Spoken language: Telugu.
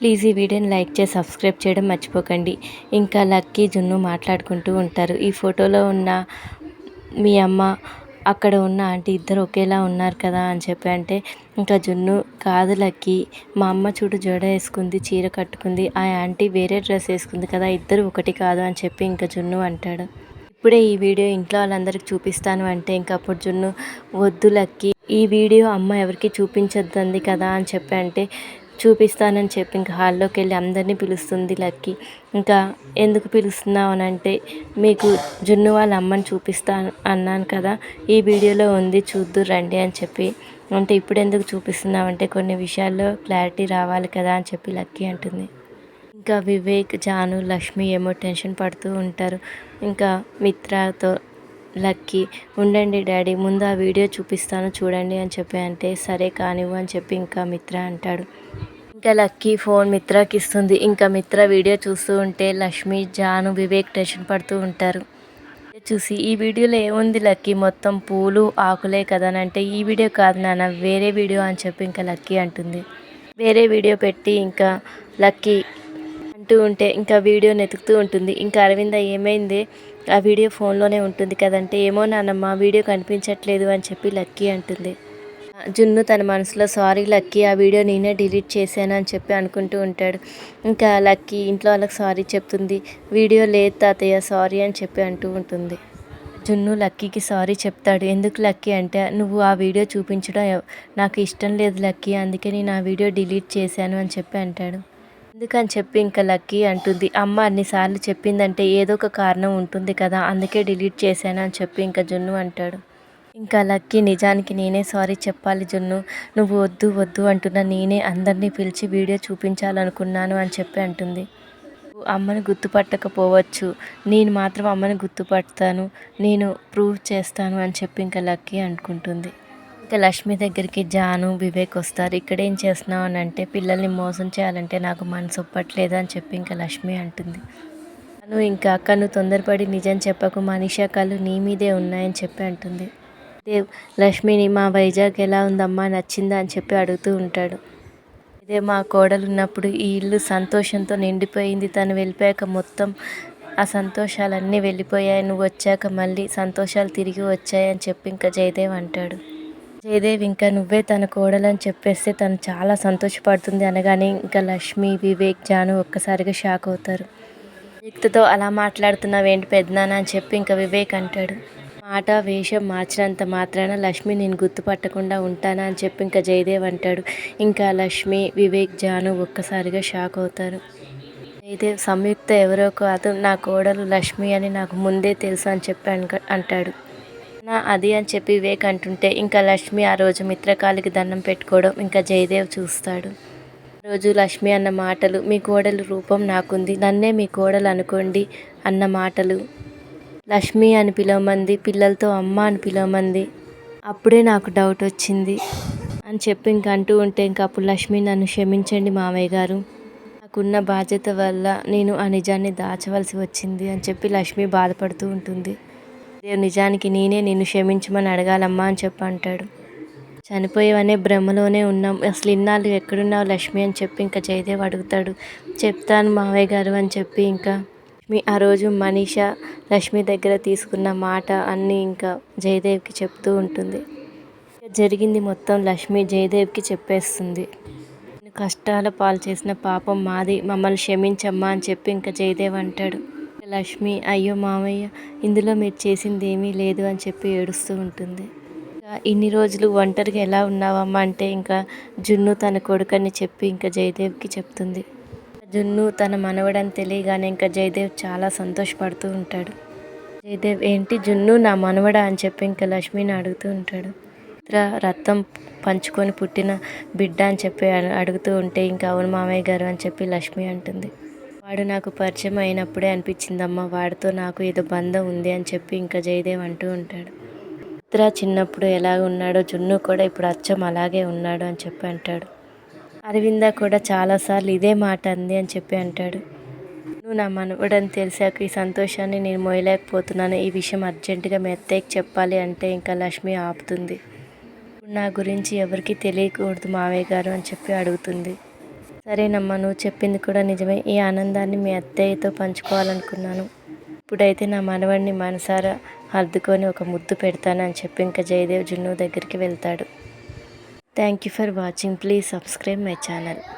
ప్లీజ్ ఈ వీడియోని లైక్ చేసి సబ్స్క్రైబ్ చేయడం మర్చిపోకండి ఇంకా లక్కీ జున్ను మాట్లాడుకుంటూ ఉంటారు ఈ ఫోటోలో ఉన్న మీ అమ్మ అక్కడ ఉన్న ఆంటీ ఇద్దరు ఒకేలా ఉన్నారు కదా అని చెప్పి అంటే ఇంకా జున్ను కాదు లక్కి మా అమ్మ చూడు జడ వేసుకుంది చీర కట్టుకుంది ఆ ఆంటీ వేరే డ్రెస్ వేసుకుంది కదా ఇద్దరు ఒకటి కాదు అని చెప్పి ఇంకా జున్ను అంటాడు ఇప్పుడే ఈ వీడియో ఇంట్లో వాళ్ళందరికీ చూపిస్తాను అంటే ఇంకా అప్పుడు జున్ను వద్దు లక్కి ఈ వీడియో అమ్మ ఎవరికి చూపించొద్దంది కదా అని చెప్పి అంటే చూపిస్తానని చెప్పి ఇంకా హాల్లోకి వెళ్ళి అందరినీ పిలుస్తుంది లక్కీ ఇంకా ఎందుకు పిలుస్తున్నావు అని అంటే మీకు జున్ను వాళ్ళ అమ్మని చూపిస్తా అన్నాను కదా ఈ వీడియోలో ఉంది చూద్దు రండి అని చెప్పి అంటే ఇప్పుడు ఎందుకు చూపిస్తున్నావు అంటే కొన్ని విషయాల్లో క్లారిటీ రావాలి కదా అని చెప్పి లక్కీ అంటుంది ఇంకా వివేక్ జాను లక్ష్మి ఏమో టెన్షన్ పడుతూ ఉంటారు ఇంకా మిత్రతో లక్కీ ఉండండి డాడీ ముందు ఆ వీడియో చూపిస్తాను చూడండి అని చెప్పి అంటే సరే కానివ్వు అని చెప్పి ఇంకా మిత్ర అంటాడు ఇంకా లక్కీ ఫోన్ మిత్రకి ఇస్తుంది ఇంకా మిత్ర వీడియో చూస్తూ ఉంటే లక్ష్మి జాను వివేక్ టెన్షన్ పడుతూ ఉంటారు చూసి ఈ వీడియోలో ఏముంది లక్కీ మొత్తం పూలు ఆకులే కదా అంటే ఈ వీడియో కాదు నాన్న వేరే వీడియో అని చెప్పి ఇంకా లక్కీ అంటుంది వేరే వీడియో పెట్టి ఇంకా లక్కీ అంటూ ఉంటే ఇంకా వీడియో నెతుకుతూ ఉంటుంది ఇంకా అరవింద ఏమైంది ఆ వీడియో ఫోన్లోనే ఉంటుంది కదంటే ఏమో నాన్నమ్మ వీడియో కనిపించట్లేదు అని చెప్పి లక్కీ అంటుంది జున్ను తన మనసులో సారీ లక్కీ ఆ వీడియో నేనే డిలీట్ చేశాను అని చెప్పి అనుకుంటూ ఉంటాడు ఇంకా లక్కీ ఇంట్లో వాళ్ళకి సారీ చెప్తుంది వీడియో లేదు తాతయ్య సారీ అని చెప్పి అంటూ ఉంటుంది జున్ను లక్కీకి సారీ చెప్తాడు ఎందుకు లక్కీ అంటే నువ్వు ఆ వీడియో చూపించడం నాకు ఇష్టం లేదు లక్కీ అందుకే నేను ఆ వీడియో డిలీట్ చేశాను అని చెప్పి అంటాడు ఎందుకని చెప్పి ఇంకా లక్కీ అంటుంది అమ్మ అన్నిసార్లు చెప్పిందంటే ఏదో ఒక కారణం ఉంటుంది కదా అందుకే డిలీట్ చేశాను అని చెప్పి ఇంకా జున్ను అంటాడు ఇంకా లక్కీ నిజానికి నేనే సారీ చెప్పాలి జున్ను నువ్వు వద్దు వద్దు అంటున్న నేనే అందరినీ పిలిచి వీడియో చూపించాలనుకున్నాను అని చెప్పి అంటుంది అమ్మను గుర్తుపట్టకపోవచ్చు నేను మాత్రం అమ్మను గుర్తుపడతాను నేను ప్రూవ్ చేస్తాను అని చెప్పి ఇంకా లక్కీ అనుకుంటుంది ఇంకా లక్ష్మి దగ్గరికి జాను వివేక్ వస్తారు ఇక్కడ ఏం చేస్తున్నావు అని అంటే పిల్లల్ని మోసం చేయాలంటే నాకు మనసు ఒప్పట్లేదు అని చెప్పి ఇంకా లక్ష్మి అంటుంది నువ్వు ఇంకా అక్కను నువ్వు తొందరపడి నిజం చెప్పకు మనిషి కళ్ళు నీ మీదే ఉన్నాయని చెప్పి అంటుంది దేవ్ లక్ష్మిని మా వైజాగ్ ఎలా ఉందమ్మా నచ్చిందా అని చెప్పి అడుగుతూ ఉంటాడు ఇదే మా కోడలు ఉన్నప్పుడు ఈ ఇల్లు సంతోషంతో నిండిపోయింది తను వెళ్ళిపోయాక మొత్తం ఆ సంతోషాలన్నీ వెళ్ళిపోయాయి నువ్వు వచ్చాక మళ్ళీ సంతోషాలు తిరిగి వచ్చాయని చెప్పి ఇంకా జయదేవ్ అంటాడు జయదేవ్ ఇంకా నువ్వే తన కోడలని చెప్పేస్తే తను చాలా సంతోషపడుతుంది అనగానే ఇంకా లక్ష్మి వివేక్ జాను ఒక్కసారిగా షాక్ అవుతారు వ్యక్తితో అలా మాట్లాడుతున్నావు ఏంటి పెద్దనాన్న అని చెప్పి ఇంకా వివేక్ అంటాడు మాట వేషం మార్చినంత మాత్రాన లక్ష్మి నేను గుర్తుపట్టకుండా ఉంటానా అని చెప్పి ఇంకా జయదేవ్ అంటాడు ఇంకా లక్ష్మి వివేక్ జాను ఒక్కసారిగా షాక్ అవుతారు అయితే సంయుక్త ఎవరో కాదు నా కోడలు లక్ష్మి అని నాకు ముందే తెలుసు అని చెప్పి అంటాడు నా అది అని చెప్పి వివేక్ అంటుంటే ఇంకా లక్ష్మి ఆ రోజు మిత్రకాలికి దండం పెట్టుకోవడం ఇంకా జయదేవ్ చూస్తాడు రోజు లక్ష్మి అన్న మాటలు మీ కోడలు రూపం నాకుంది నన్నే మీ కోడలు అనుకోండి అన్న మాటలు లక్ష్మి అని పిలవమంది పిల్లలతో అమ్మ అని పిలవమంది అప్పుడే నాకు డౌట్ వచ్చింది అని చెప్పి ఇంక అంటూ ఉంటే ఇంక అప్పుడు లక్ష్మి నన్ను క్షమించండి మావయ్య గారు నాకున్న బాధ్యత వల్ల నేను ఆ నిజాన్ని దాచవలసి వచ్చింది అని చెప్పి లక్ష్మి బాధపడుతూ ఉంటుంది నిజానికి నేనే నిన్ను క్షమించమని అడగాలమ్మా అని చెప్పి అంటాడు చనిపోయేవనే భ్రమలోనే ఉన్నాం అసలు ఇన్నాళ్ళు ఎక్కడున్నావు లక్ష్మి అని చెప్పి ఇంకా జయదేవ్ అడుగుతాడు చెప్తాను మావయ్య గారు అని చెప్పి ఇంకా మీ ఆ రోజు మనీషా లక్ష్మి దగ్గర తీసుకున్న మాట అన్నీ ఇంకా జయదేవ్కి చెప్తూ ఉంటుంది జరిగింది మొత్తం లక్ష్మి జయదేవ్కి చెప్పేస్తుంది కష్టాల పాలు చేసిన పాపం మాది మమ్మల్ని క్షమించమ్మా అని చెప్పి ఇంకా జయదేవ్ అంటాడు లక్ష్మి అయ్యో మామయ్య ఇందులో మీరు చేసింది ఏమీ లేదు అని చెప్పి ఏడుస్తూ ఉంటుంది ఇన్ని రోజులు ఒంటరిగా ఎలా ఉన్నావమ్మా అంటే ఇంకా జున్ను తన కొడుకని చెప్పి ఇంకా జయదేవ్కి చెప్తుంది జున్ను తన మనవడని తెలియగానే ఇంకా జయదేవ్ చాలా సంతోషపడుతూ ఉంటాడు జయదేవ్ ఏంటి జున్ను నా మనవడా అని చెప్పి ఇంకా లక్ష్మిని అడుగుతూ ఉంటాడు రక్తం పంచుకొని పుట్టిన బిడ్డ అని చెప్పి అడుగుతూ ఉంటే ఇంకా అవును మామయ్య గారు అని చెప్పి లక్ష్మి అంటుంది వాడు నాకు పరిచయం అయినప్పుడే అనిపించిందమ్మా వాడితో నాకు ఏదో బంధం ఉంది అని చెప్పి ఇంకా జయదేవ్ అంటూ ఉంటాడు చిత్ర చిన్నప్పుడు ఎలా ఉన్నాడో జున్ను కూడా ఇప్పుడు అచ్చం అలాగే ఉన్నాడు అని చెప్పి అంటాడు అరవింద కూడా చాలాసార్లు ఇదే మాట అంది అని చెప్పి అంటాడు నువ్వు నా మనవడని తెలిసాక ఈ సంతోషాన్ని నేను మోయలేకపోతున్నాను ఈ విషయం అర్జెంటుగా మీ చెప్పాలి అంటే ఇంకా లక్ష్మి ఆపుతుంది నా గురించి ఎవరికి తెలియకూడదు మావయ్య గారు అని చెప్పి అడుగుతుంది సరేనమ్మా నువ్వు చెప్పింది కూడా నిజమే ఈ ఆనందాన్ని మీ అత్తయ్యతో పంచుకోవాలనుకున్నాను ఇప్పుడైతే నా మనవడిని మనసారా హర్దుకొని ఒక ముద్దు పెడతాను అని చెప్పి ఇంకా జయదేవ్ జున్ను దగ్గరికి వెళ్తాడు Thank you for watching. Please subscribe my channel.